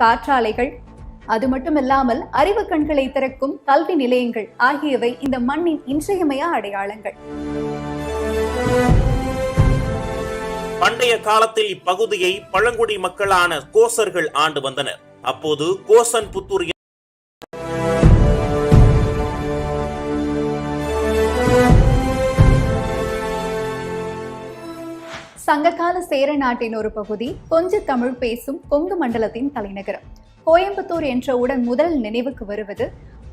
காற்றாலைகள் அது மட்டுமில்லாமல் அறிவு கண்களை திறக்கும் கல்வி நிலையங்கள் ஆகியவை இந்த மண்ணின் இன்றியமையா அடையாளங்கள். பண்டைய காலத்தில் இப்பகுதியை பழங்குடி மக்களான கோசர்கள் ஆண்டு வந்தனர். அப்போது கோசன் புத்தூர் சங்ககால சேர நாட்டின் ஒரு பகுதி கொஞ்ச தமிழ் பேசும் கொங்கு மண்டலத்தின் தலைநகரம். கோயம்புத்தூர் என்றவுடன் முதல் நினைவுக்கு வருவது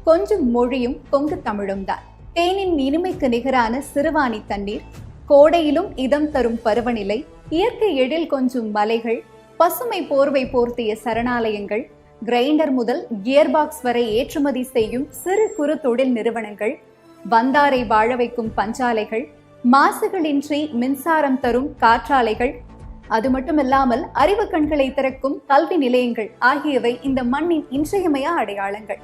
கொஞ்சம் மொழியும் கொங்கு தமிழும் தான். தேனின் இனிமைக்கு நிகரான சிறுவாணி தண்ணீர் கோடையிலும் இதம் தரும் பருவநிலை இயற்கை எழில் கொஞ்சும் மலைகள் பசுமை போர்வை போர்த்திய சரணாலயங்கள் கிரைண்டர் முதல் கியர் பாக்ஸ் வரை ஏற்றுமதி செய்யும் சிறு குறு தொழில் நிறுவனங்கள் வந்தாரை வாழ வைக்கும் பஞ்சாலைகள் மாசுகளின்றி மின்சாரம் தரும் காற்றாலைகள் அது மட்டுமில்லாமல் அறிவு கண்களை திறக்கும் கல்வி நிலையங்கள் ஆகியவை இந்த மண்ணின் இன்றியமையா அடையாளங்கள்.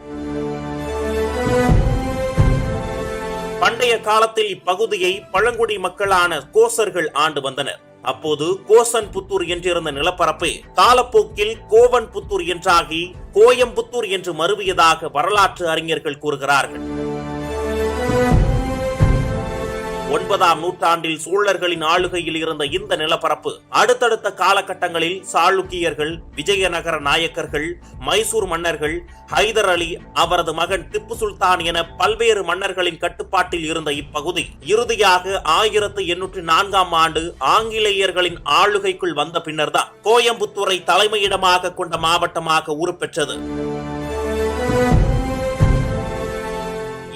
பண்டைய காலத்தில் இப்பகுதியை பழங்குடி மக்களான கோசர்கள் ஆண்டு வந்தனர். அப்போது கோசன் புத்தூர் என்றிருந்த நிலப்பரப்பு காலப்போக்கில் கோவன் புத்தூர் என்றாகி கோயம்புத்தூர் என்று மறுவியதாக வரலாற்று அறிஞர்கள் கூறுகிறார்கள். ஒன்பதாம் நூற்றாண்டில் சோழர்களின் ஆளுகையில் இருந்த இந்த நிலப்பரப்பு அடுத்தடுத்த காலகட்டங்களில் சாளுக்கியர்கள் விஜயநகர நாயக்கர்கள் மைசூர் மன்னர்கள் ஹைதர் அலி அவரது மகன் திப்பு சுல்தான் என பல்வேறு மன்னர்களின் கட்டுப்பாட்டில் இருந்த இப்பகுதி. இறுதியாக ஆயிரத்து எண்ணூற்றி நான்காம் ஆண்டு ஆங்கிலேயர்களின் ஆளுகைக்குள் வந்த பின்னர்தான் கோயம்புத்தூரை தலைமையிடமாக கொண்ட மாவட்டமாக உருப்பெற்றது.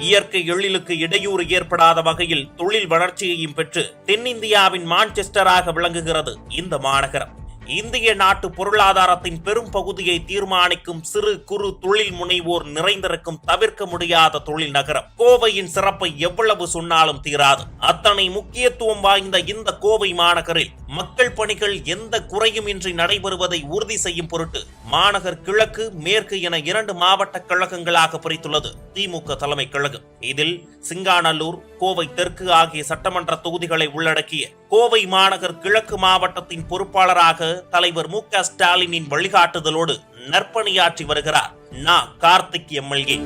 இயற்கை எழிலுக்கு இடையூறு ஏற்படாத வகையில் தொழில் வளர்ச்சியையும் பெற்று தென்னிந்தியாவின் மான்செஸ்டராக விளங்குகிறது இந்த மாநகரம். இந்திய நாட்டு பொருளாதாரத்தின் பெரும் பகுதியை தீர்மானிக்கும் சிறு குறு தொழில் முனைவோர் நிறைந்திருக்கும் தவிர்க்க முடியாத தொழில் நகரம். கோவையின் சிறப்பை எவ்வளவு சொன்னாலும் தீராது. அத்தனை முக்கியத்துவம் வாய்ந்த இந்த கோவை மாநகரில் மக்கள் பணிகள் எந்த குறையும் இன்றி நடைபெறுவதை உறுதி செய்யும் பொருட்டு மாநகர் கிழக்கு மேற்கு என இரண்டு மாவட்ட கழகங்களாக பிரித்துள்ளது திமுக தலைமை கழகம். இதில் சிங்காநல்லூர் கோவை தெற்கு ஆகிய சட்டமன்ற தொகுதிகளை உள்ளடக்கிய கோவை மாநகர் கிழக்கு மாவட்டத்தின் பொறுப்பாளராக தலைவர் மு க ஸ்டாலினின் வழிகாட்டுதலோடு நற்பணியாற்றி வருகிறார். நா. கார்த்திக் எம்எல்ஏ.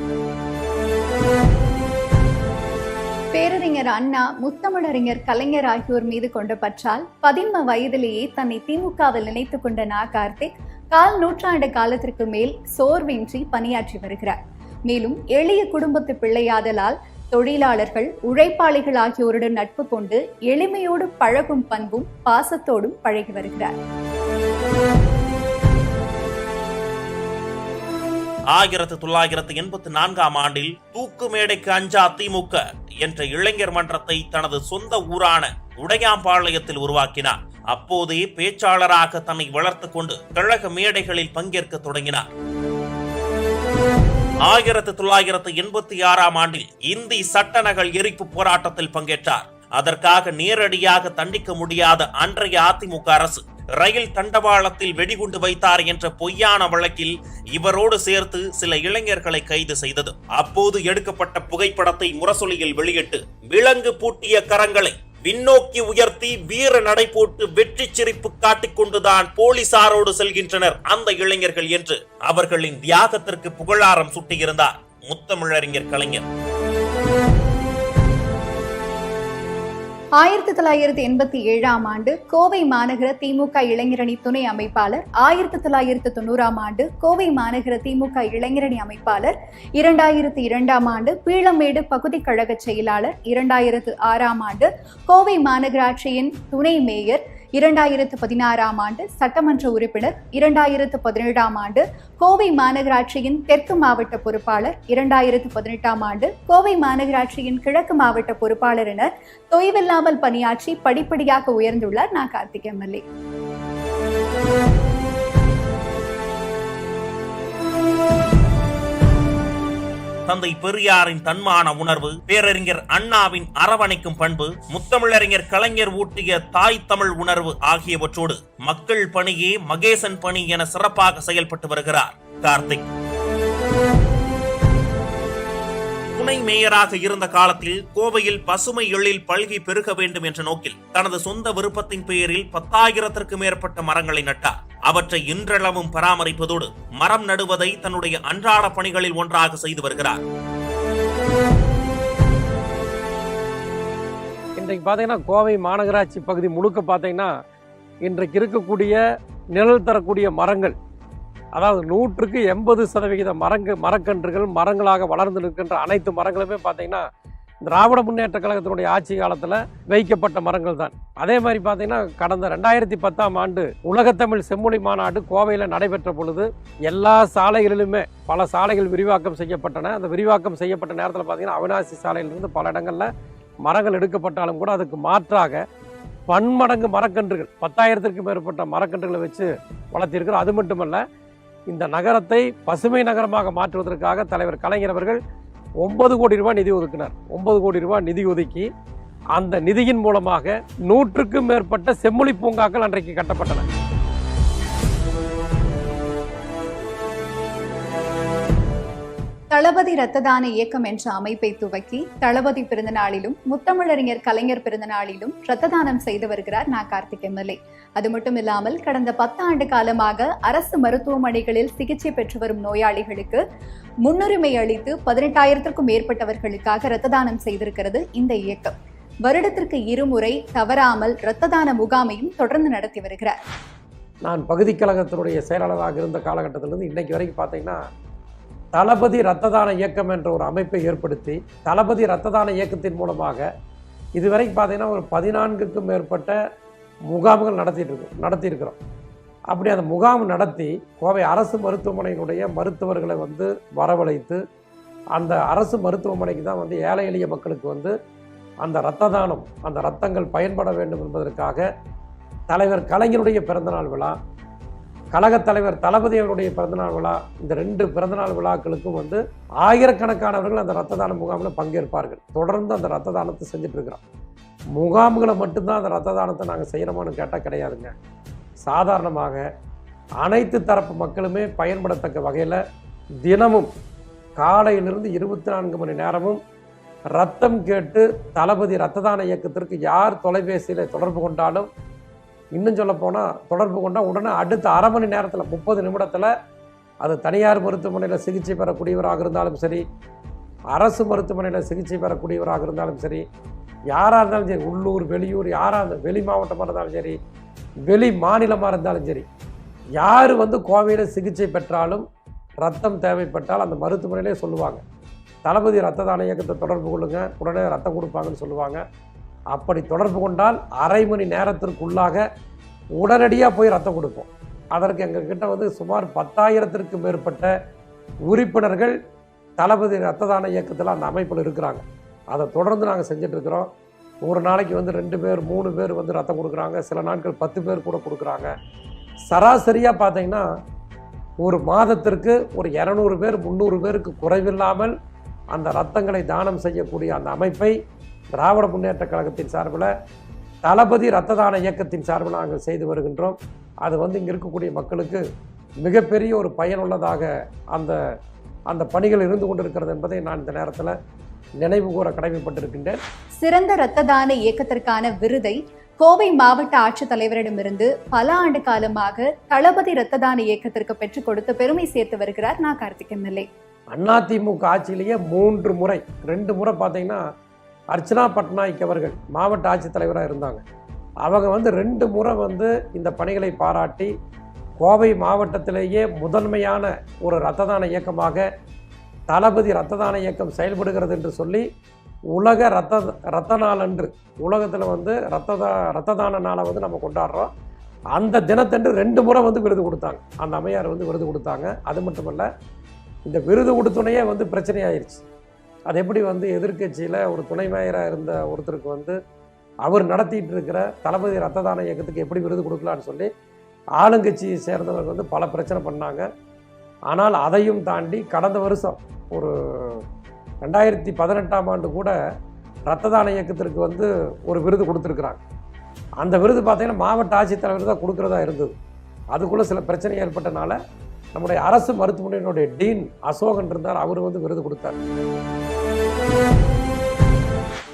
பேரறிஞர் அண்ணா முத்தமிழறிஞர் கலைஞர் ஆகியோர் மீது கொண்ட பற்றால் பதின்ம வயதிலேயே தன்னை திமுகவில் நினைத்துக் கொண்ட நா. கார்த்திக் கால் நூற்றாண்டு காலத்திற்கு மேல் சோர்வின்றி பணியாற்றி வருகிறார். மேலும் எளிய குடும்பத்து பிள்ளையாதலால் தொழிலாளர்கள் உழைப்பாளிகள் ஆகியோருடன் நட்பு கொண்டு எளிமையோடு பழகும் பண்பும் பாசத்தோடும் பழகி வருகிறார். ஆயிரத்து தொள்ளாயிரத்து எண்பத்தி நான்காம் ஆண்டில் தூக்கு மேடைக்கு அஞ்சா திமுக என்ற இளைஞர் மன்றத்தை தனது சொந்த ஊரான உடையாம்பாளையத்தில் உருவாக்கினார். அப்போதே பேச்சாளராக தன்னை வளர்த்து கொண்டு கழக மேடைகளில் பங்கேற்க தொடங்கினார். ஆயிரத்தி தொள்ளாயிரத்து எண்பத்தி ஆறாம் ஆண்டில் இந்தி சட்ட நகல் எரிப்பு போராட்டத்தில் பங்கேற்றார். அதற்காக நேரடியாக தண்டிக்க முடியாத அன்றைய அதிமுக அரசு ரயில் தண்டவாளத்தில் வெடிகுண்டு வைத்தார் என்ற பொய்யான வழக்கில் இவரோடு சேர்த்து சில இளைஞர்களை கைது செய்தது. அப்போது எடுக்கப்பட்ட புகைப்படத்தை முரசொலியில் வெளியிட்டு விலங்கு பூட்டிய கரங்களை விண்ணோக்கி உயர்த்தி வீர நடை போட்டு வெற்றி சிரிப்பு காட்டிக்கொண்டுதான் போலீசாரோடு செல்கின்றனர் அந்த இளைஞர்கள் என்று அவர்களின் தியாகத்திற்கு புகழாரம் சுட்டியிருந்தார் முத்தமிழறிஞர் கலைஞர். ஆயிரத்தி தொள்ளாயிரத்தி எண்பத்தி ஏழாம் ஆண்டு கோவை மாநகர திமுக இளைஞரணி துணை அமைப்பாளர் ஆயிரத்தி தொள்ளாயிரத்தி தொண்ணூறாம் ஆண்டு கோவை மாநகர திமுக இளைஞரணி அமைப்பாளர் இரண்டாயிரத்தி இரண்டாம் ஆண்டு பீளமேடு பகுதி கழக செயலாளர் இரண்டாயிரத்து ஆறாம் ஆண்டு கோவை மாநகராட்சியின் துணை மேயர் இரண்டாயிரத்து பதினாறாம் ஆண்டு சட்டமன்ற உறுப்பினர் இரண்டாயிரத்து பதினேழாம் ஆண்டு கோவை மாநகராட்சியின் தெற்கு மாவட்ட பொறுப்பாளர் இரண்டாயிரத்து பதினெட்டாம் ஆண்டு கோவை மாநகராட்சியின் கிழக்கு மாவட்ட பொறுப்பாளர் என தொய்வில்லாமல் பணியாற்றி படிப்படியாக உயர்ந்துள்ளார் நான் கார்த்திக் எம்எல்ஏ தந்தை பெரியாரின் தன்மான உணர்வு பேரறிஞர் அண்ணாவின் அரவணைக்கும் பண்பு முத்தமிழறிஞர் கலைஞர் ஊட்டிய தாய் தமிழ் உணர்வு ஆகியவற்றோடு மக்கள் பணியே மகேசன் பணி என சிறப்பாக செயல்பட்டு வருகிறார். கார்த்திக். துணை மேயராக இருந்த காலத்தில் கோவையில் பசுமை எழில் பல்கி பெருக வேண்டும் என்ற நோக்கில் தனது சொந்த விருப்பத்தின் பெயரில் பத்தாயிரத்திற்கு மேற்பட்ட மரங்களை நட்டார். அவற்றை இன்றளவும் பராமரிப்பதோடு மரம் நடுவதை தன்னுடைய அன்றாட பணிகளில் ஒன்றாக செய்து வருகிறார். இன்றைக்கு பார்த்தீங்கன்னா கோவை மாநகராட்சி பகுதி முழுக்க பார்த்தீங்கன்னா இன்றைக்கு இருக்கக்கூடிய நிழல் தரக்கூடிய மரங்கள் அதாவது நூற்றுக்கு எண்பது சதவிகித மரங்கள் மரக்கன்றுகள் மரங்களாக வளர்ந்து நிற்கின்ற அனைத்து மரங்களுமே பார்த்தீங்கன்னா திராவிட முன்னேற்ற கழகத்தினுடைய ஆட்சி காலத்தில் வைக்கப்பட்ட மரங்கள் தான். அதே மாதிரி பார்த்தீங்கன்னா கடந்த ரெண்டாயிரத்தி பத்தாம் ஆண்டு உலகத்தமிழ் செம்மொழி மாநாடு கோவையில் நடைபெற்ற பொழுது எல்லா சாலைகளிலுமே பல சாலைகள் விரிவாக்கம் செய்யப்பட்டன. அந்த விரிவாக்கம் செய்யப்பட்ட நேரத்தில் பார்த்தீங்கன்னா அவினாசி சாலையிலிருந்து பல இடங்களில் மரங்கள் எடுக்கப்பட்டாலும் கூட அதுக்கு மாற்றாக பன்மடங்கு மரக்கன்றுகள் பத்தாயிரத்திற்கும் மேற்பட்ட மரக்கன்றுகளை வச்சு வளர்த்திருக்கிறோம் அது மட்டுமல்ல இந்த நகரத்தை பசுமை நகரமாக மாற்றுவதற்காக தலைவர் கலைஞர் அவர்கள் ஒன்பது கோடி ரூபாய் நிதி ஒதுக்கினார். ஒன்பது கோடி ரூபாய் நிதி ஒதுக்கி அந்த நிதியின் மூலமாக நூற்றுக்கும் மேற்பட்ட செம்மொழி பூங்காக்கள் அன்றைக்கு கட்டப்பட்டன. தளபதி இரத்த தான இயக்கம் என்ற அமைப்பை துவக்கி தளபதி பிறந்தநாளிலும் முத்தமிழறிஞர் கலைஞர் பிறந்தநாளிலும் இரத்த தானம் செய்து வருகிறார் நா. கார்த்திக் எம்எல்ஏ. அது மட்டும் இல்லாமல் கடந்த பத்தாண்டு காலமாக அரசு மருத்துவமனைகளில் சிகிச்சை பெற்று வரும் நோயாளிகளுக்கு முன்னுரிமை அளித்து பதினெட்டாயிரத்திற்கும் மேற்பட்டவர்களுக்காக இரத்த தானம் செய்திருக்கிறது இந்த இயக்கம். வருடத்திற்கு இருமுறை தவறாமல் இரத்த தான முகாமையும் தொடர்ந்து நடத்தி வருகிறார். நான் பகுதி கழகத்தினுடைய செயலாளராக இருந்த காலகட்டத்திலிருந்து இன்னைக்கு வரைக்கும் பார்த்தீங்கன்னா தளபதி ரத்த தான இயக்கம் என்ற ஒரு அமைப்பை ஏற்படுத்தி தளபதி ரத்த தான இயக்கத்தின் மூலமாக இதுவரைக்கும் பார்த்தீங்கன்னா ஒரு பதினான்குக்கும் மேற்பட்ட முகாம்கள் நடத்திட்டு இருக்கோம் நடத்தியிருக்கிறோம். அப்படி அந்த முகாம் நடத்தி கோவை அரசு மருத்துவமனையினுடைய மருத்துவர்களை வந்து வரவழைத்து அந்த அரசு மருத்துவமனைக்கு தான் வந்து ஏழை எளிய மக்களுக்கு வந்து அந்த இரத்த தானம் அந்த ரத்தங்கள் பயன்பட வேண்டும் என்பதற்காக தலைவர் கலைஞருடைய பிறந்தநாள் விழா கழகத் தலைவர் தளபதி அவருடைய பிறந்தநாள் விழா இந்த ரெண்டு பிறந்தநாள் விழாக்களுக்கும் வந்து ஆயிரக்கணக்கானவர்கள் அந்த ரத்த தான முகாமில் பங்கேற்பார்கள். தொடர்ந்து அந்த ரத்த தானத்தை செஞ்சுட்டு இருக்கிறோம். முகாம்களை மட்டும்தான் அந்த ரத்த தானத்தை நாங்கள் செய்கிறோமான்னு கேட்டால் கிடையாதுங்க. சாதாரணமாக அனைத்து தரப்பு மக்களுமே பயன்படத்தக்க வகையில் தினமும் காலையிலிருந்து இருபத்தி நான்கு மணி நேரமும் ரத்தம் கேட்டு தளபதி ரத்த தான இயக்கத்திற்கு யார் தொலைபேசியில் தொடர்பு கொண்டாலும் இன்னும் சொல்ல போனால் தொடர்பு கொண்டால் உடனே அடுத்த அரை மணி நேரத்தில் முப்பது நிமிடத்தில் அது தனியார் மருத்துவமனையில் சிகிச்சை பெறக்கூடியவராக இருந்தாலும் சரி அரசு மருத்துவமனையில் சிகிச்சை பெறக்கூடியவராக இருந்தாலும் சரி யாராக இருந்தாலும் சரி உள்ளூர் வெளியூர் யாராக இருந்தாலும் வெளி மாவட்டமாக இருந்தாலும் சரி வெளி மாநிலமாக இருந்தாலும் சரி யார் வந்து கோவையில் சிகிச்சை பெற்றாலும் ரத்தம் தேவைப்பட்டால் அந்த மருத்துவமனையிலே சொல்லுவாங்க. தளபதி ரத்த தான இயக்கத்தை தொடர்பு கொள்ளுங்க உடனே ரத்தம் கொடுப்பாங்கன்னு சொல்லுவாங்க. அப்படி தொடர்பு கொண்டால் அரை மணி நேரத்திற்குள்ளாக உடனடியாக போய் ரத்தம் கொடுப்போம் அதற்கு எங்கள் கிட்ட வந்து சுமார் பத்தாயிரத்திற்கு மேற்பட்ட உறுப்பினர்கள் தளபதி ரத்த தான இயக்கத்தில் அந்த அமைப்பில் இருக்கிறாங்க. அதை தொடர்ந்து நாங்கள் செஞ்சிட்ருக்கிறோம் ஒரு நாளைக்கு வந்து ரெண்டு பேர் மூணு பேர் வந்து ரத்தம் கொடுக்குறாங்க. சில நாட்கள் பத்து பேர் கூட கொடுக்குறாங்க. சராசரியாக பார்த்தீங்கன்னா ஒரு மாதத்திற்கு ஒரு இரநூறு பேர் முந்நூறு பேருக்கு குறைவில்லாமல் அந்த ரத்தங்களை தானம் செய்யக்கூடிய அந்த அமைப்பை திராவிட முன்னேற்ற கழகத்தின் சார்பில் தளபதி ரத்த தான இயக்கத்தின் சார்பில் நாங்கள் செய்து வருகின்றோம். அது வந்து இங்கே இருக்கக்கூடிய மக்களுக்கு மிகப்பெரிய ஒரு பயனுள்ளதாக அந்த அந்த பணிகள் இருந்து கொண்டிருக்கிறது என்பதை நான் இந்த நேரத்தில் நினைவு கூற கடமைப்பட்டிருக்கின்றேன். சிறந்த இரத்த தான இயக்கத்திற்கான விருதை கோவை மாவட்ட ஆட்சித்தலைவரிடமிருந்து பல ஆண்டு காலமாக தளபதி இரத்த தான இயக்கத்திற்கு பெற்றுக் கொடுத்து பெருமை சேர்த்து வருகிறார் நா கார்த்திக் எம்எல்ஏ அதிமுக ஆட்சியிலேயே மூன்று முறை ரெண்டு முறை பார்த்தீங்கன்னா அர்ச்சனா பட்நாயக் அவர்கள் மாவட்ட ஆட்சித்தலைவராக இருந்தாங்க. அவங்க வந்து ரெண்டு முறை வந்து இந்த பணிகளை பாராட்டி கோவை மாவட்டத்திலேயே முதன்மையான ஒரு இரத்த தான இயக்கமாக தளபதி இரத்த தான இயக்கம் செயல்படுகிறது என்று சொல்லி உலக ரத்த ரத்த நாள் அன்று உலகத்தில் வந்து ரத்த தா ரத்த தான நாளை வந்து நம்ம கொண்டாடுறோம். அந்த தினத்தன்று ரெண்டு முறை வந்து விருது கொடுத்தாங்க. அந்த அம்மையார் வந்து விருது கொடுத்தாங்க. அது மட்டுமல்ல இந்த விருது கொடுத்தோனையே வந்து பிரச்சனையாயிருச்சு அது எப்படி வந்து எதிர்க்கட்சியில் ஒரு துணை மேயராக இருந்த ஒருத்தருக்கு வந்து அவர் நடத்திட்டு இருக்கிற தளபதி ரத்த தான இயக்கத்துக்கு எப்படி விருது கொடுக்கலான்னு சொல்லி ஆளுங்கட்சியை சேர்ந்தவர்கள் வந்து பல பிரச்சனை பண்ணாங்க. ஆனால் அதையும் தாண்டி கடந்த வருஷம் ஒரு ரெண்டாயிரத்தி பதினெட்டாம் ஆண்டு கூட ரத்த தான இயக்கத்திற்கு வந்து ஒரு விருது கொடுத்துருக்குறாங்க. அந்த விருது பார்த்தீங்கன்னா மாவட்ட ஆட்சித்தலைவர் தான் கொடுக்குறதா இருந்தது. அதுக்குள்ளே சில பிரச்சனை ஏற்பட்டனால நம்முடைய அரசு மருத்துவமனையினுடைய டீன் அசோகன் இருந்தார். அவர் வந்து விருது கொடுத்தார்.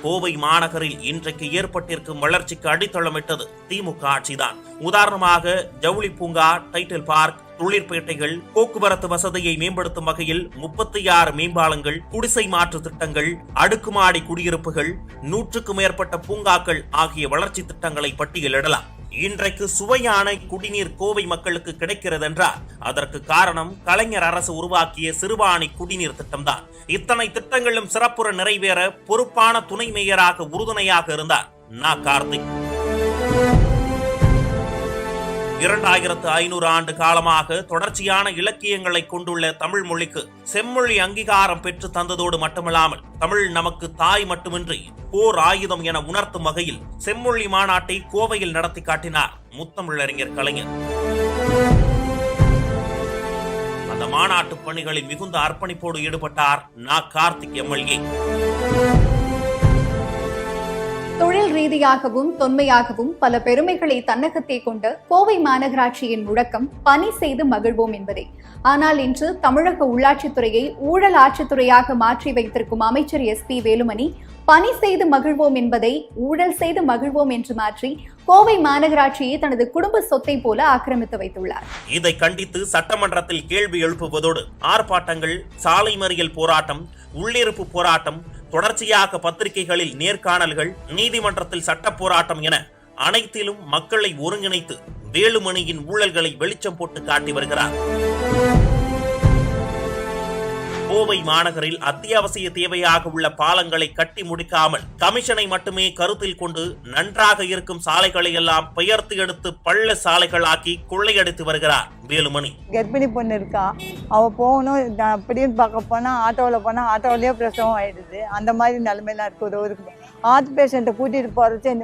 கோவை மாநகரில் இன்றைக்கு ஏற்பட்டிருக்கும் வளர்ச்சிக்கு அடித்தளமிட்டது திமுக ஆட்சிதான். உதாரணமாக ஜவுளி பூங்கா டைட்டில் பார்க் தொழிற்பேட்டைகள் போக்குவரத்து வசதியை மேம்படுத்தும் வகையில் முப்பத்தி ஆறு மேம்பாலங்கள் குடிசை மாற்று திட்டங்கள் அடுக்குமாடி குடியிருப்புகள் நூற்றுக்கும் மேற்பட்ட பூங்காக்கள் ஆகிய வளர்ச்சி திட்டங்களை பட்டியலிடலாம். இன்றைக்கு சுவையான குடிநீர் கோவை மக்களுக்கு கிடைக்கிறது என்றால் அதற்கு காரணம் கலைஞர் அரசு உருவாக்கிய சிறுவாணி குடிநீர் திட்டம்தான். இத்தனை திட்டங்களும் சிறப்புற நிறைவேற பொறுப்பான துணை மேயராக உறுதுணையாக இருந்தார் நா. கார்த்திக். இரண்டாயிரத்து ஐநூறு ஆண்டு காலமாக தொடர்ச்சியான இலக்கியங்களை கொண்டுள்ள தமிழ் மொழிக்கு செம்மொழி அங்கீகாரம் பெற்று தந்ததோடு மட்டுமல்லாமல் தமிழ் நமக்கு தாய் மட்டுமின்றி போர் ஆயுதம் என உணர்த்தும் வகையில் செம்மொழி மாநாட்டை கோவையில் நடத்தி காட்டினார் முத்தமிழறிஞர் கலைஞர். அந்த மாநாட்டு பணிகளில் மிகுந்த அர்ப்பணிப்போடு ஈடுபட்டார் நா கார்த்திக் எம்எல்ஏ. தொழில் ரீதியாகவும் தொன்மையாகவும் பல பெருமைகளை தன்னகத்தே கொண்ட கோவை மாநகராட்சியின் முழக்கம் பணி செய்து மகிழ்வோம் என்பதே. ஆனால் இன்று தமிழக உள்ளாட்சித்துறையை ஊழல் ஆட்சித்துறையாக மாற்றி வைத்திருக்கும் அமைச்சர் எஸ் பி வேலுமணி பணி செய்து மகிழ்வோம் என்பதை ஊழல் செய்து மகிழ்வோம் என்று மாற்றி கோவை மாநகராட்சியை தனது குடும்ப சொத்தை போல ஆக்கிரமித்து வைத்துள்ளார். இதை கண்டித்து சட்டமன்றத்தில் கேள்வி எழுப்புவதோடு ஆர்ப்பாட்டங்கள் சாலை மறியல் போராட்டம் உள்ளிருப்பு போராட்டம் தொடர்ச்சியாக பத்திரிகைகளில் நேர்காணல்கள் நீதிமன்றத்தில் சட்ட போராட்டம் என அனைத்திலும் மக்களை ஒருங்கிணைத்து வேலுமணியின் ஊழல்களை வெளிச்சம் போட்டு காட்டி வருகிறார். கோவை மாநகரில் அத்தியாவசிய தேவையாக உள்ள பாலங்களை கட்டி முடிக்காமல் கமிஷனை மட்டுமே கருத்தில் கொண்டு நன்றாக இருக்கும் சாலைகளை எல்லாம் பெயர்த்து எடுத்து பள்ள சாலைகளாக்கி கொள்ளையடித்து வருகிறார் வேலுமணி. கர்ப்பிணி பொண்ணு இருக்கா. அவள் போகணும் நான் அப்படின்னு பார்க்க போனால் ஆட்டோவில் போனால் ஆட்டோவிலேயே பிரசவம் ஆயிடுது. அந்த மாதிரி நிலைமையெல்லாம் இருக்குது ஒரு ஒரு ஹார்ட் பேஷண்ட்டை கூட்டிகிட்டு போறது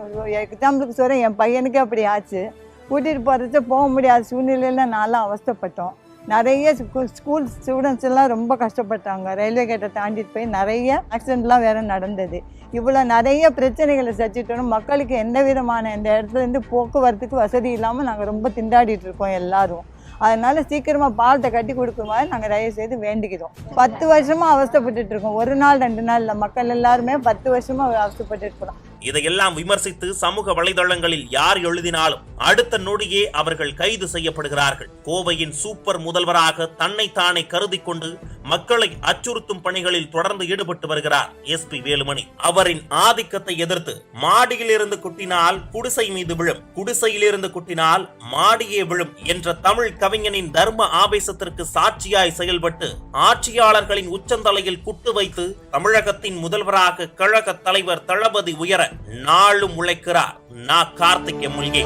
எக்ஸாம்பிளுக்கு சொல்றேன் என் பையனுக்கே அப்படி ஆச்சு. கூட்டிகிட்டு போறது போக முடியாத சூழ்நிலையில நான்லாம் அவஸ்தைப்பட்டோம். நிறைய ஸ்கூல் ஸ்டூடெண்ட்ஸ் எல்லாம் ரொம்ப கஷ்டப்பட்டாங்க. ரயில்வே கேட்டை தாண்டிட்டு போய் நிறைய ஆக்சிடெண்ட்லாம் வேற நடந்தது. இவ்வளோ நிறைய பிரச்சனைகளை சச்சிட்டோம் மக்களுக்கு எந்த விதமான இந்த இடத்துலேருந்து போக்குவரத்துக்கு வசதி இல்லாமல் நாங்கள் ரொம்ப திண்டாடிட்டு இருக்கோம் எல்லாரும். அதனால சீக்கிரமாக பாலத்தை கட்டி கொடுக்குமாறு நாங்கள் தயவு செய்து வேண்டிக்கிறோம். பத்து வருஷமாக அவஸ்தைப்பட்டுட்டு இருக்கோம். ஒரு நாள் ரெண்டு நாள் இல்லை மக்கள் எல்லாருமே பத்து வருஷமாக அவஸ்தப்பட்டு இருக்கிறோம். இதையெல்லாம் விமர்சித்து சமூக வலைதளங்களில் யார் எழுதினாலும் அடுத்த நொடியே அவர்கள் கைது செய்யப்படுகிறார்கள். கோவையின் சூப்பர் முதல்வராக தன்னை தானே கருதி கொண்டு மக்களை அச்சுறுத்தும் பணிகளில் தொடர்ந்து ஈடுபட்டு வருகிறார். எஸ் பி வேலுமணி அவரின் ஆதிக்கத்தை எதிர்த்து மாடியில் இருந்து குட்டினால் குடிசை மீது விழும் குடிசையில் இருந்து குட்டினால் மாடியே விழும் என்ற தமிழ் கவிஞனின் தர்ம ஆவேசத்திற்கு சாட்சியாய் செயல்பட்டு ஆட்சியாளர்களின் உச்சந்தலையில் குட்டு வைத்து தமிழகத்தின் முதல்வராக கழக தலைவர் தளபதி உயர நாளும் உழைக்கிறார். நான் கார்த்திக் எம்எல்ஏ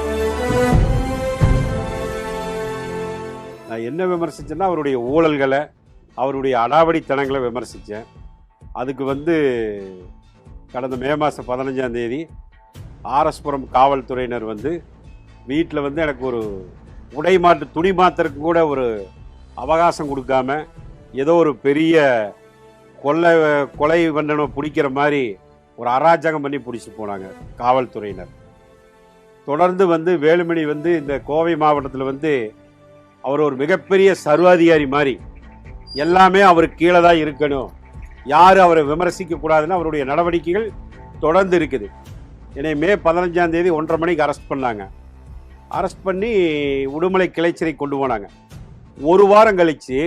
நான் என்ன விமர்சிச்சேன்னா அவருடைய ஊழல்களை அவருடைய அடாவடித்தனங்களை விமர்சித்தேன் அதுக்கு வந்து கடந்த மே மாதம் பதினஞ்சாம் தேதி ஆர்எஸ்புரம் காவல்துறையினர் வந்து வீட்டில் வந்து எனக்கு ஒரு உடை மாற்று துணி மாத்திரக்கு கூட ஒரு அவகாசம் கொடுக்காம ஏதோ ஒரு பெரிய கொள்ளை கொலை வண்டனை பிடிக்கிற மாதிரி ஒரு அராஜகம் பண்ணி பிடிச்சி போனாங்க காவல்துறையினர். தொடர்ந்து வந்து வேலுமணி வந்து இந்த கோவை மாவட்டத்தில் வந்து அவர் ஒரு மிகப்பெரிய சர்வாதிகாரி மாதிரி. எல்லாமே அவருக்கு கீழே தான் இருக்கணும். யாரும் அவரை விமர்சிக்க கூடாதுன்னு அவருடைய நடவடிக்கைகள் தொடர்ந்து இருக்குது. என்னை மே பதினஞ்சாம் தேதி ஒன்றரை மணிக்கு அரெஸ்ட் பண்ணாங்க. அரெஸ்ட் பண்ணி உடுமலை கிளைச்சிறை கொண்டு போனாங்க. ஒரு வாரம் கழித்து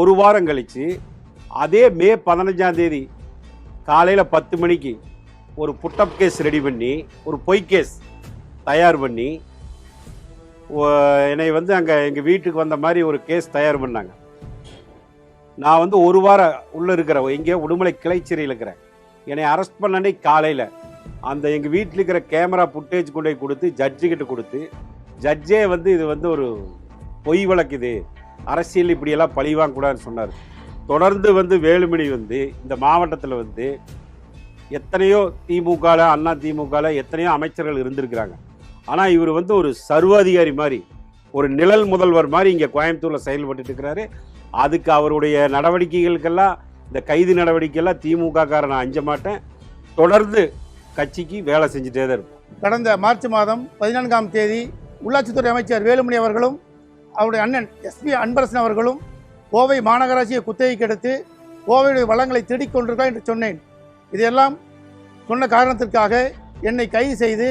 ஒரு வாரம் கழித்து அதே மே பதினஞ்சாம் தேதி காலையில் பத்து மணிக்கு ஒரு புட்டப் கேஸ் ரெடி பண்ணி ஒரு பொய் கேஸ் தயார் பண்ணி என்னை வந்து அங்கே எங்கள் வீட்டுக்கு வந்த மாதிரி ஒரு கேஸ் தயார் பண்ணாங்க. நான் வந்து ஒரு வாரம் உள்ளே இருக்கிறேன் எங்கேயோ உடுமலை கிளைச்சிறையில் இருக்கிறேன். என்னை அரெஸ்ட் பண்ண அன்னைக்கு காலையில் அந்த எங்கள் வீட்டில் இருக்கிற கேமரா ஃபுட்டேஜ் கொண்டு போய் கொடுத்து ஜட்ஜுக்கிட்ட கொடுத்து ஜட்ஜே வந்து இது வந்து ஒரு பொய் வழக்கு இது. அரசியல் இப்படியெல்லாம் பழிவாங்க கூடாதுன்னு சொன்னார். தொடர்ந்து வந்து வேலுமணி வந்து இந்த மாவட்டத்தில் வந்து எத்தனையோ திமுகவில் அண்ணா திமுகவில் எத்தனையோ அமைச்சர்கள் இருந்திருக்கிறாங்க. ஆனால் இவர் வந்து ஒரு சர்வாதிகாரி மாதிரி ஒரு நிழல் முதல்வர் மாதிரி இங்கே கோயம்புத்தூரில் செயல்பட்டு இருக்கிறாரு. அதுக்கு அவருடைய நடவடிக்கைகளுக்கெல்லாம் இந்த கைது நடவடிக்கையெல்லாம் திமுக காரன் நான் அஞ்ச மாட்டேன். தொடர்ந்து கட்சிக்கு வேலை செஞ்சுட்டே தான் இருக்கும் கடந்த மார்ச் மாதம் பதினான்காம் தேதி உள்ளாட்சித்துறை அமைச்சர் வேலுமணி அவர்களும் அவருடைய அண்ணன் எஸ்பி அன்பரசன் அவர்களும் கோவை மாநகராட்சியை குத்தகைக்கு எடுத்து கோவையுடைய வளங்களை திருடிக் என்று சொன்னேன். இதையெல்லாம் சொன்ன காரணத்திற்காக என்னை கைது செய்து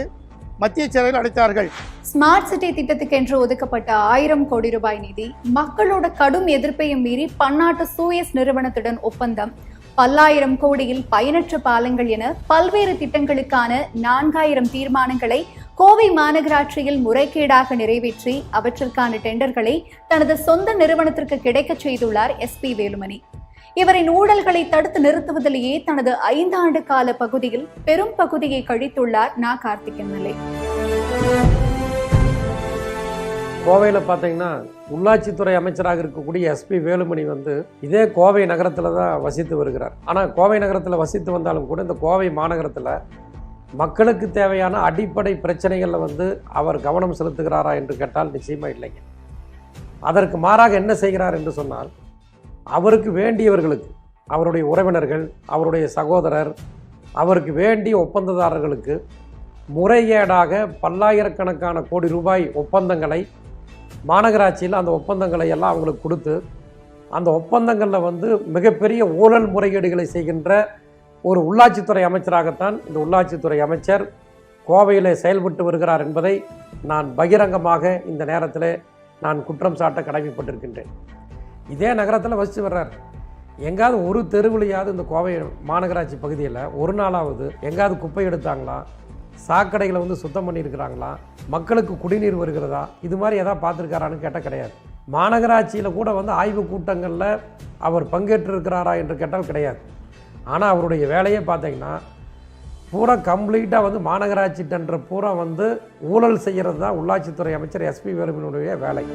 மத்திய சிறையில் அடைத்தார்கள். ஸ்மார்ட் சிட்டி திட்டத்துக்கு என்று ஒதுக்கப்பட்ட ஆயிரம் கோடி ரூபாய் நிதி மக்களோட கடும் எதிர்ப்பையும் மீறி பன்னாட்டு சூயஸ் நிறுவனத்துடன் ஒப்பந்தம் பல்லாயிரம் கோடியில் பயனற்ற பாலங்கள் என பல்வேறு திட்டங்களுக்கான நான்காயிரம் தீர்மானங்களை கோவை மாநகராட்சியில் முறைகேடாக நிறைவேற்றி அவற்றிற்கான டெண்டர்களை தனது சொந்த நிறுவனத்திற்கு கிடைக்கச் செய்துள்ளார் எஸ்பி வேலுமணி. இவரின் ஊழல்களை தடுத்து நிறுத்துவதிலேயே தனது ஐந்தாண்டு கால பகுதியில் பெரும் பகுதியை கழித்துள்ளார் நா. கார்த்திகன் நிலை கோவையில் பார்த்தீங்கன்னா உள்ளாட்சித்துறை அமைச்சராக இருக்கக்கூடிய எஸ்பி வேலுமணி வந்து இதே கோவை நகரத்தில் தான் வசித்து வருகிறார். ஆனால் கோவை நகரத்தில் வசித்து வந்தாலும் கூட இந்த கோவை மாநகரத்தில் மக்களுக்கு தேவையான அடிப்படை பிரச்சனைகளில் வந்து அவர் கவனம் செலுத்துகிறாரா என்று கேட்டால் நிச்சயமாக இல்லைங்க. அதற்கு மாறாக என்ன செய்கிறார் என்று சொன்னால் அவருக்கு வேண்டியவர்களுக்கு அவருடைய உறவினர்கள் அவருடைய சகோதரர் அவருக்கு வேண்டிய ஒப்பந்ததாரர்களுக்கு முறைகேடாக பல்லாயிரக்கணக்கான கோடி ரூபாய் ஒப்பந்தங்களை மாநகராட்சியில் அந்த ஒப்பந்தங்களை எல்லாம் அவங்களுக்கு கொடுத்து அந்த ஒப்பந்தங்களில் வந்து மிகப்பெரிய ஊழல் முறைகேடுகளை செய்கின்ற ஒரு உள்ளாட்சித்துறை அமைச்சராகத்தான் இந்த உள்ளாட்சித்துறை அமைச்சர் கோவையில் செயல்பட்டு வருகிறார் என்பதை நான் பகிரங்கமாக இந்த நேரத்தில் நான் குற்றம் சாட்ட கடமைப்பட்டிருக்கின்றேன். இதே நகரத்தில் வசித்து வர்றார். எங்காவது ஒரு தெருவிலையாவது இந்த கோவை மாநகராட்சி பகுதியில் ஒரு நாளாவது எங்காவது குப்பை எடுத்தாங்களா? சாக்கடைகளை வந்து சுத்தம் பண்ணியிருக்கிறாங்களா? மக்களுக்கு குடிநீர் வருகிறதா? இது மாதிரி எதாவது பார்த்துருக்காரான்னு கேட்டால் கிடையாது. மாநகராட்சியில் கூட வந்து ஆய்வு கூட்டங்களில் அவர் பங்கேற்றிருக்கிறாரா என்று கேட்டால் கிடையாது. ஆனால் அவருடைய வேலையே பார்த்தீங்கன்னா பூரா கம்ப்ளீட்டாக வந்து மாநகராட்சி டெண்டர் பூரா வந்து ஊழல் செய்கிறது தான் உள்ளாட்சித்துறை அமைச்சர் எஸ்பி வேலுமணியுடைய வேலை.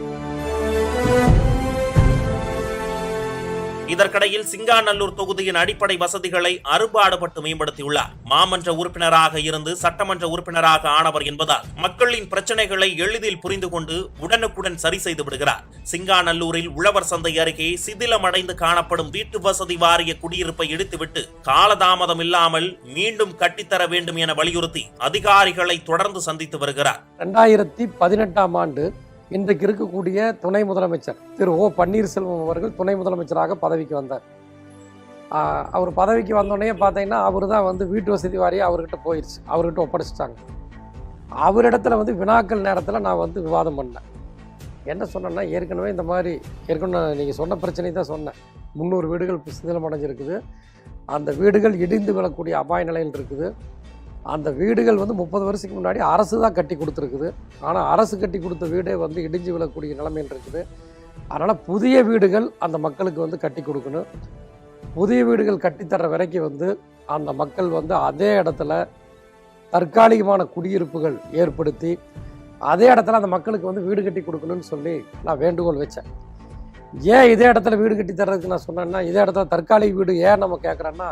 இதற்கிடையில் சிங்காநல்லூர் தொகுதியின் அடிப்படை வசதிகளை அறுபாடுபட்டு மேம்படுத்தியுள்ளார். மாமன்ற உறுப்பினராக இருந்து சட்டமன்ற உறுப்பினராக ஆனவர் என்பதால் மக்களின் பிரச்சனைகளை எளிதில் புரிந்து கொண்டு உடனுக்குடன் சரி செய்து விடுகிறார். சிங்காநல்லூரில் உழவர் சந்தை அருகே சிதிலமடைந்து காணப்படும் வீட்டு வசதி வாரிய குடியிருப்பை இடித்துவிட்டு காலதாமதம் இல்லாமல் மீண்டும் கட்டித்தர வேண்டும் என வலியுறுத்தி அதிகாரிகளை தொடர்ந்து சந்தித்து வருகிறார். இரண்டாயிரத்தி பதினெட்டாம் ஆண்டு இன்றைக்கு இருக்கக்கூடிய துணை முதலமைச்சர் திரு ஓ பன்னீர்செல்வம் அவர்கள் துணை முதலமைச்சராக பதவிக்கு வந்தார். அவர் பதவிக்கு வந்தோடனே பார்த்தீங்கன்னா அவர் தான் வந்து வீட்டு வசதி வாரியாக அவர்கிட்ட போயிடுச்சு அவர்கிட்ட ஒப்படைச்சிட்டாங்க. அவரிடத்துல வந்து வினாக்கள் நேரத்தில் நான் வந்து விவாதம் பண்ணேன். என்ன சொன்னேன்னா ஏற்கனவே இந்த மாதிரி ஏற்கனவே நீங்கள் சொன்ன பிரச்சனை தான் சொன்னேன். முந்நூறு வீடுகள் சிதிலம் அடைஞ்சிருக்குது அந்த வீடுகள் இடிந்து விழக்கூடிய அபாய நிலையில் இருக்குது. அந்த வீடுகள் வந்து முப்பது வருஷத்துக்கு முன்னாடி அரசு தான் கட்டி கொடுத்துருக்குது. ஆனால் அரசு கட்டி கொடுத்த வீடே வந்து இடிஞ்சு விழக்கூடிய நிலைமையில் இருக்குது. அதனால் புதிய வீடுகள் அந்த மக்களுக்கு வந்து கட்டி கொடுக்கணும். புதிய வீடுகள் கட்டித்தர வரைக்கும் வந்து அந்த மக்கள் வந்து அதே இடத்துல தற்காலிகமான குடியிருப்புகள் ஏற்படுத்தி அதே இடத்துல அந்த மக்களுக்கு வந்து வீடு கட்டி கொடுக்கணும்னு சொல்லி நான் வேண்டுகோள் வச்சேன். ஏன் இதே இடத்துல வீடு கட்டி தர்றதுக்கு நான் சொன்னேன்னா இதே இடத்துல தற்காலிக வீடு ஏன் நம்ம கேட்குறேன்னா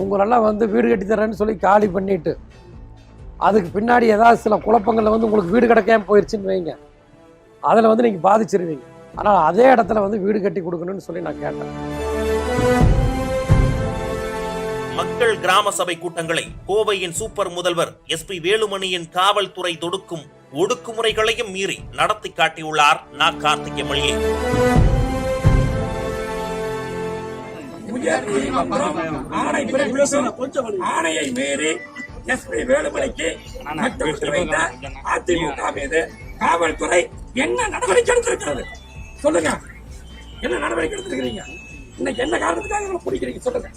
உங்களெல்லாம் வந்து வீடு கட்டி தரேன்னு சொல்லி காலி பண்ணிட்டு அதுக்கு பின்னாடி ஏதாவது சில குழப்பங்களில் வந்து உங்களுக்கு வீடு கிடைக்காம போயிடுச்சுன்னு வைங்க. அதில் வந்து நீங்கள் பாதிச்சிருவீங்க. ஆனால் அதே இடத்துல வந்து வீடு கட்டி கொடுக்கணும்னு சொல்லி நான் கேட்டேன். மக்கள் கிராம சபை கூட்டங்களை கோவையின் சூப்பர் முதல்வர் எஸ்பி வேலுமணியின் காவல்துறை தொடுக்கும் ஒடுக்குமுறைகளையும் மீறி நடத்தி காட்டியுள்ளார் நா. கார்த்திகை மொழியை. உயர் நீதிமன்றம் ஆணை பிறப்பித்தும் ஆணையை மீறி எஸ்பி வேலுமணிக்கு நட்டமிட்டு வைத்த அதிமுக மீது காவல்துறை என்ன நடவடிக்கை எடுத்திருக்கிறது சொல்லுங்க என்ன நடவடிக்கை எடுத்திருக்கிறீங்க இன்னைக்கு என்ன காரணத்துக்காக இவங்களை பிடிக்கிறீங்க சொல்லுங்க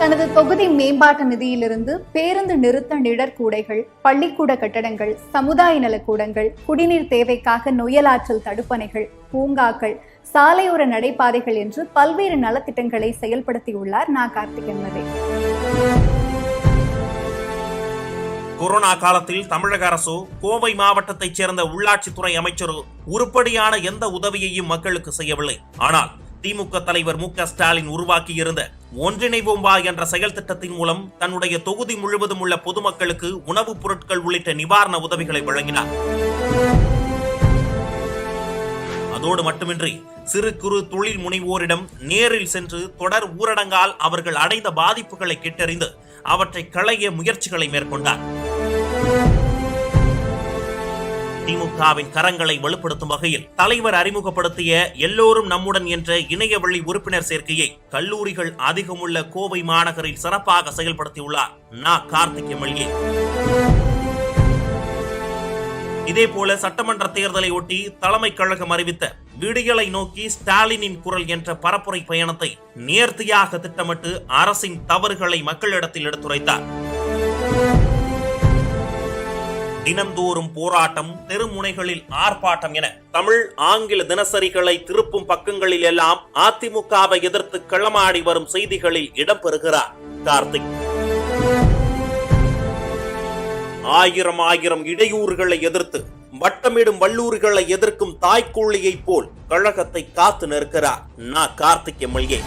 தனது தொகுதி மேம்பாட்டு நிதியிலிருந்து பேருந்து நிறுத்த நிழற்கூடைகள் பள்ளிக்கூட கட்டடங்கள் சமுதாய நலக்கூடங்கள் குடிநீர் தேவைக்காக நொயலாற்றல் தடுப்பணைகள் பூங்காக்கள் சாலையோர நடைபாதைகள் என்று பல்வேறு நலத்திட்டங்களை செயல்படுத்தியுள்ளார் நா. கார்த்திகன் மதே கொரோனா காலத்தில் தமிழக அரசோ கோவை மாவட்டத்தைச் சேர்ந்த உள்ளாட்சித்துறை அமைச்சரோ உருப்படியான எந்த உதவியையும் மக்களுக்கு செய்யவில்லை. ஆனால் திமுக தலைவர் மு. க. ஸ்டாலின் உருவாக்கியிருந்த ஒன்றிணைவோம் வா என்ற செயல் திட்டத்தின் மூலம் தன்னுடைய தொகுதி முழுவதும் உள்ள பொதுமக்களுக்கு உணவுப் பொருட்கள் உள்ளிட்ட நிவாரண உதவிகளை வழங்கினார். அதோடு மட்டுமின்றி சிறு குறு தொழில் முனைவோரிடம் நேரில் சென்று தொடர் ஊரடங்கால் அவர்கள் அடைந்த பாதிப்புகளை கேட்டறிந்து அவற்றை களைய முயற்சிகளை மேற்கொண்டார். திமுகவின் கரங்களை வலுப்படுத்தும் வகையில் தலைவர் அறிமுகப்படுத்திய எல்லோரும் நம்முடன் என்ற இணையவழி உறுப்பினர் சேர்க்கையை கல்லூரிகள் அதிகமுள்ள கோவை மாநகரில் சிறப்பாக செயல்படுத்தியுள்ளார் நா. கார்த்திக் எம்எல்ஏ. இதேபோல சட்டமன்ற தேர்தலை ஒட்டி தலைமை கழகம் அறிவித்த விடியலை நோக்கி ஸ்டாலினின் குரல் என்ற பரப்புரை பயணத்தை நேர்த்தியாக திட்டமிட்டு அரசின் தவறுகளை மக்களிடத்தில் எடுத்துரைத்தார். தினந்தோறும் போராட்டம் தெருமுனைகளில் ஆர்ப்பாட்டம் என தமிழ் ஆங்கில தினசரிகளை திருப்பும் பக்கங்களில் எல்லாம் அதிமுகவை எதிர்த்து களமாடி வரும் செய்திகளில் இடம்பெறுகிறார் கார்த்திக். ஆயிரம் ஆயிரம் இடையூறுகளை எதிர்த்து வட்டமிடும் வல்லூர்களை எதிர்க்கும் தாய்க்கோழியைப் போல் கழகத்தை காத்து நிற்கிறார் நா. கார்த்திக் எம்எல்ஏ.